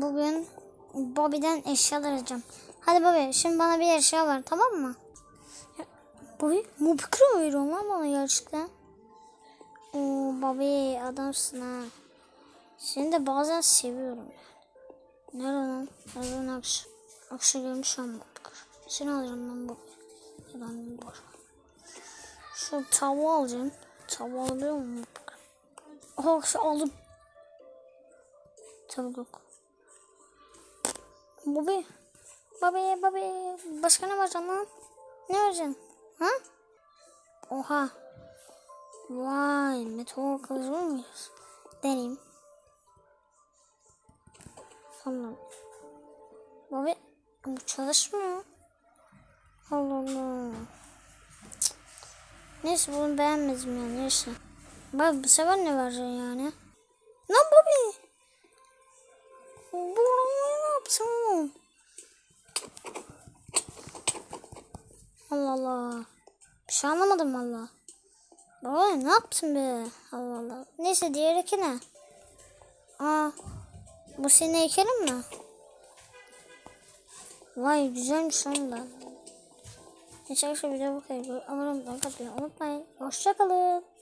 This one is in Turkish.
bugün Bobby'den eşya arayacağım. Hadi Bobby şimdi bana bir eşya ver tamam mı? Ya, Bobby Mubikra veriyor lan bana gerçekten. Oo Bobby adamsın ha. Seni de bazen seviyorum. Nerede lan? Nereden akış? Akışa gelmiş an Mubikra. Seni alacağım lan Bobby. Yalan var. Şu tavuğu alacağım. Tavuğu alıyor mu Mubikra? Oh şu aldım. Tavuk yok. Bobby. Bobby, Bobby. Başka ne var lan? Ne vereceksin? Ha? Oha. Vay, meteor kılıcı mı muyuz? Deneyim. Allah. Bobby, bu çalışmıyor. Allah Allah. Cık. Neyse bunu beğenmedim ya neyse. Bak bu sefer ne vereceksin yani? Lan Bobby. Allah Allah. Bir şey anlamadım valla. Baba ne yaptın be? Allah Allah. Neyse diğer iki ne? Aa, bu senin heykelin mi? Vay güzelmiş lan da. Neyse arkadaşlar kadar. Abone olmayı unutmayın. Hoşçakalın.